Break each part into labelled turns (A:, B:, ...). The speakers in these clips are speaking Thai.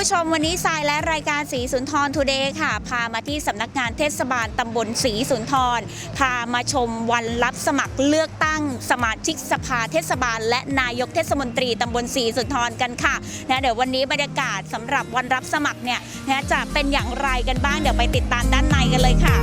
A: คุณผู้ชมวันนี้ทรายและรายการสีสุนทรทูเดย์ค่ะ พามาที่สำนักงานเทศบาลตำบลสีสุนทร พามาชมวันรับสมัครเลือกตั้งสมาชิกสภาเทศบาล และนายกเทศมนตรีตำบลสีสุนทรกันค่ะนะเดี๋ยววันนี้บรรยากาศสำหรับวันรับสมัครเนี่ยนะจะเป็นอย่างไรกันบ้างเดี๋ยวไปติดตามด้านในกันเลยค่ะ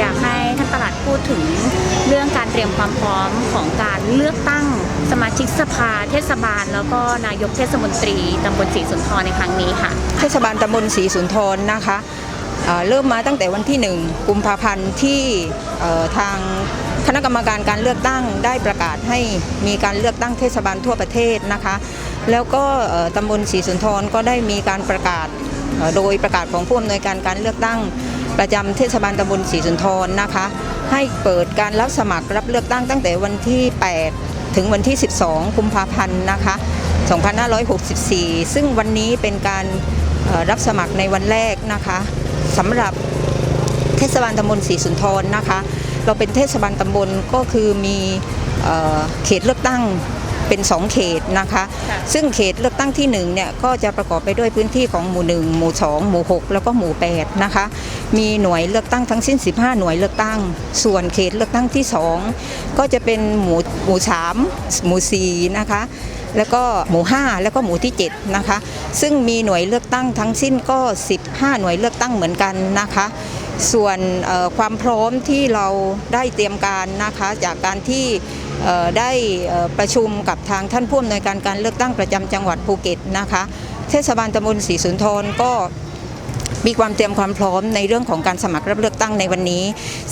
A: อยากให้ท่านประหลัดพูดถึงเรื่องการเตรียมความพร้อมของการเลือกตั้งสมาชิกสภาเทศบาล แล้วก็นายกเทศมนตรีตำบลศรีสุนทรในครั้งนี้ค่ะ
B: เทศบาลตำบลศรีสุนทรนะคะเริ่มมาตั้งแต่วันที่ 1 กุมภาพันธ์ที่ทางคณะกรรมการการเลือกตั้งได้ประกาศให้มีการเลือกตั้งเทศบาลทั่วประเทศนะคะ แล้วก็ตำบลศรีสุนทรก็ได้มีการประกาศโดยประกาศของผู้อำนวยการการเลือกตั้ง ประจำเทศบาลตำบลศรีสุนทรนะคะ ให้เปิดการรับสมัครรับเลือกตั้งตั้งแต่วันที่ 8 ถึงวันที่ 12 กุมภาพันธ์นะคะ 2564 ซึ่งวันนี้เป็นการรับสมัครในวันแรกนะคะสำหรับเทศบาลตำบลศรีสุนทรนะคะ เราเป็นเทศบาลตำบลก็คือมีเอเขตเลือกตั้ง เป็น 2 เขตนะคะ
A: ค่ะ
B: ซึ่งเขตเลือกตั้งที่1เนี่ยก็จะประกอบไปด้วยพื้นที่ของหมู่ 1 หมู่ 2 หมู่ 6 แล้วก็หมู่ 8 นะคะ มีหน่วยเลือกตั้งทั้งสิ้น 15 หน่วยเลือกตั้ง ส่วนเขตเลือกตั้งที่ 2 ก็จะเป็นหมู่หมู่ 3 หมู่ 4 นะคะแล้วก็หมู่ 5 แล้วก็หมู่ที่ 7 นะคะ ซึ่งมีหน่วยเลือกตั้งทั้งสิ้นก็ 15 หน่วยเลือกตั้งเหมือนกันนะคะ ส่วนเอ่อความพร้อมที่เราได้เตรียมการนะคะ จากการที่เอ่อ ได้ประชุมกับทางท่านผู้อำนวยการการเลือกตั้งประจำจังหวัดภูเก็ตนะคะ เทศบาลตำบลศรีสุนทรก็มีความเตรียมความพร้อมในเรื่องของการสมัครรับเลือกตั้งในวันนี้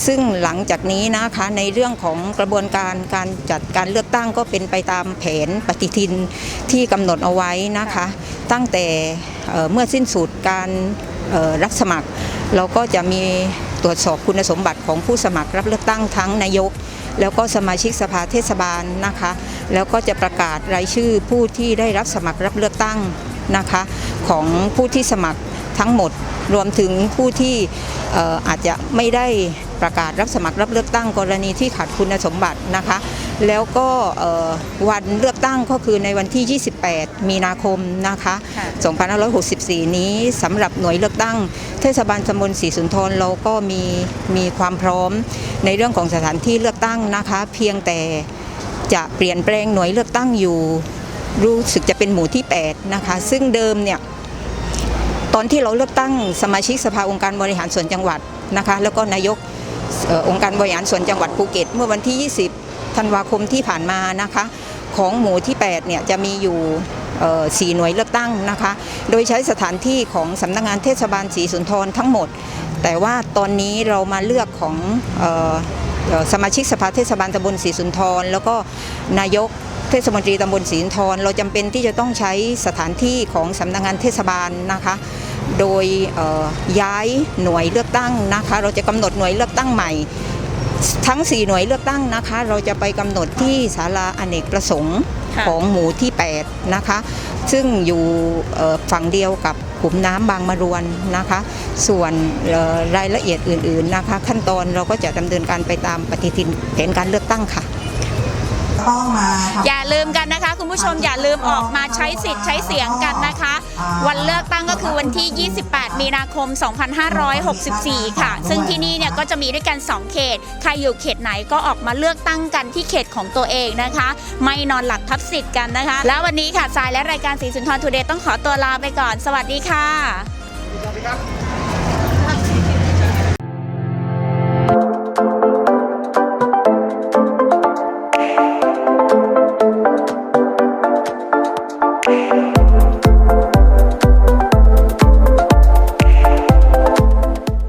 B: ซึ่งหลังจากนี้นะคะในเรื่องของกระบวนการการจัดการเลือกตั้งก็เป็นไปตามแผนปฏิทินที่กำหนดเอาไว้นะคะ ตั้งแต่เมื่อสิ้นสุดการรับสมัคร เราก็จะมีตรวจสอบคุณสมบัติของผู้สมัครรับเลือกตั้งทั้งนายก แล้วก็สมาชิกสภาเทศบาลนะคะ แล้วก็จะประกาศรายชื่อผู้ที่ได้รับสมัครรับเลือกตั้งนะคะ ของผู้ที่สมัครทั้งหมดรวมถึงผู้ที่อออาจจะไม่ได้ประกาศรับสมัครรับเลือกตั้งกรณีที่ขาดคุณสมบัตินะคะ แล้วก็เอ่อวันเลือกตั้งก็คือในวันที่ 28 มีนาคมนะคะ
A: ค่ะ
B: 2564 นี้สำหรับหน่วยเลือกตั้ง เทศบาลตำบลศรีสุนทรเราก็มีมีความพร้อมในเรื่องของสถานที่เลือกตั้งนะคะ เพียงแต่จะเปลี่ยนแปลงหน่วยเลือกตั้งอยู่ รู้สึกจะเป็นหมู่ที่ 8 นะคะ ซึ่งเดิมเนี่ยตอนที่เราเลือกตั้งสมาชิกสภาองค์การบริหารส่วนจังหวัดนะคะ แล้วก็นายกเอ่อองค์การบริหารส่วนจังหวัดภูเก็ต เมื่อวันที่ 20 ธันวาคมที่ผ่านมานะคะ ของหมู่ที่ 8 เนี่ยจะมีอยู่เอ่อสี่หน่วยเลือกตั้งนะคะ โดยใช้สถานที่ของสำนักงานเทศบาลศรีสุนทรทั้งหมด แต่ว่าตอนนี้เรามาเลือกของออสมาชิกสภาเทศบาลตำบลศรีสุนทร แล้วก็นายกเทศมนตรีตำบลศรีสุนทร เราจำเป็นที่จะต้องใช้สถานที่ของสำนักงานเทศบาลนะคะ โดยย้ายหน่วยเลือกตั้งนะคะ เราจะกำหนดหน่วยเลือกตั้งใหม่ ทั้ง 4 หน่วยเลือกตั้งนะคะ เราจะไปกำหนดที่ศาลาอเนกประสงค์
A: ค่ะ
B: ของหมู่ที่ 8 นะคะ ซึ่งอยู่เอ่อฝั่งเดียวกับขุมน้ำบางมะรวนนะคะ ส่วนเอ่อรายละเอียดอื่น ๆนะคะ ขั้นตอนเราก็จะดำเนินการไปตามปฏิทินแผนการเลือกตั้งค่ะ
C: ต้องมาทำ
A: อย่าลืมกันนะคะ คุณผู้ชมอย่าลืมออกมาใช้สิทธิ์ใช้เสียงกันนะคะ วันเลือกตั้งก็คือวันที่ 28 มีนาคม 2564 ค่ะ ซึ่งที่นี่เนี่ย ก็จะมีด้วยกัน 2 เขต ใครอยู่เขตไหนก็ออกมาเลือกตั้งกันที่เขตของตัวเองนะคะ ไม่นอนหลับทับสิทธิ์กันนะคะ แล้ววันนี้ค่ะสายและรายการสีสุนทรทูเดย์ต้องขอตัวลาไปก่อน สวัสดีค่ะ